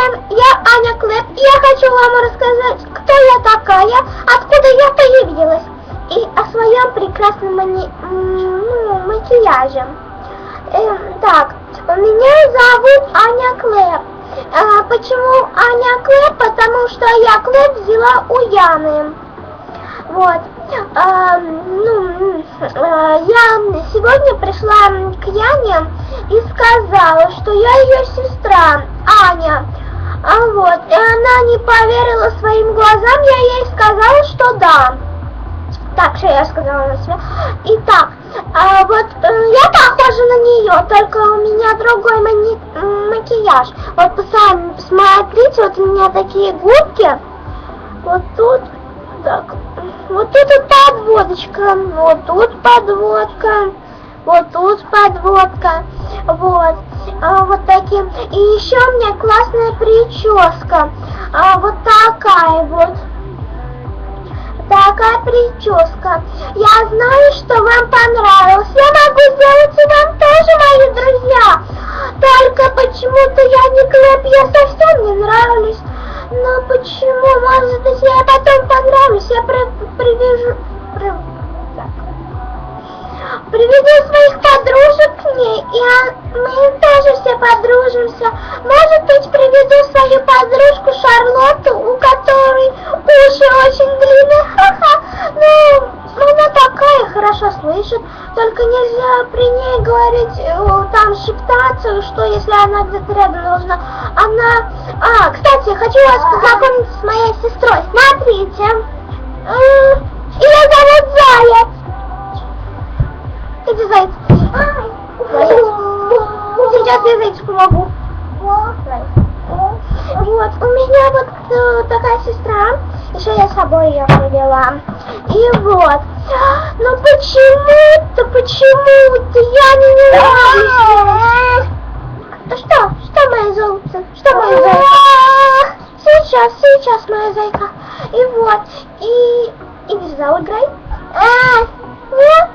всем, я Аня Клэп, и я хочу вам рассказать, кто я такая, откуда я появилась, и о своем прекрасном мани... ну, макияже. Эм, так, меня зовут Аня Клэп. А, почему Аня Клэп? Потому что я Клэп взяла у Яны. Вот. А, ну, а, я сегодня пришла к Яне и сказала, что я ее сестра, Аня. А вот, и она не поверила своим глазам, я ей сказала, что да. Так, что я сказала на себя. Итак, а вот э, я похожа на нее, только у меня другой макияж. Вот сами посмотрите, вот у меня такие губки. Вот тут, так, вот тут вот подводочка, вот тут подводка, вот тут подводка, вот, а, вот таким. И еще у меня классная прическа, а, вот такая вот. Такая прическа. Я знаю, что вам понравилось. Я могу сделать и вам тоже, мои друзья. Только почему-то я не Клэп, я совсем не нравлюсь. Но почему? Может быть, я потом понравлюсь. Я при- при- и а- мы тоже все подружимся. Может быть, приведу свою подружку Шарлотту, у которой уши очень длинные, ха-ха. Ну, она такая, хорошо слышит, только нельзя при ней говорить, э, там шептаться, что если она где-то рядом должна. Она... А, кстати, хочу вас познакомить с моей сестрой. Смотрите. Я зайцу помогу. Вот, у меня вот э, такая сестра, еще я с собой ее привела. И вот, ну почему-то, почему-то я не нравлюсь. Что, что моя золото? Что моя зайка? Сейчас, сейчас, моя зайка. И вот, и... И в зал играй. А, нет?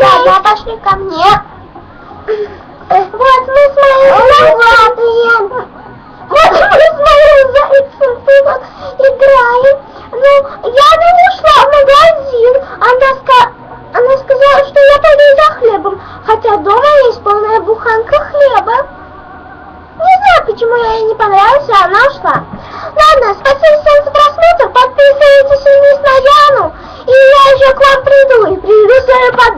Да, да, пошли ко мне. Вот мы с моим зайцем. Вот мы с моим зайцем тут играем. Ну, я не ушла в магазин. Она, ска... Она сказала, что я пойду за хлебом. Хотя дома есть полная буханка хлеба. Не знаю, почему я ей не понравилась, а она ушла. Ладно, спасибо всем за просмотр, подписывайтесь вниз на Яну, и я еще к вам приду, и приведу свою Шарлотту.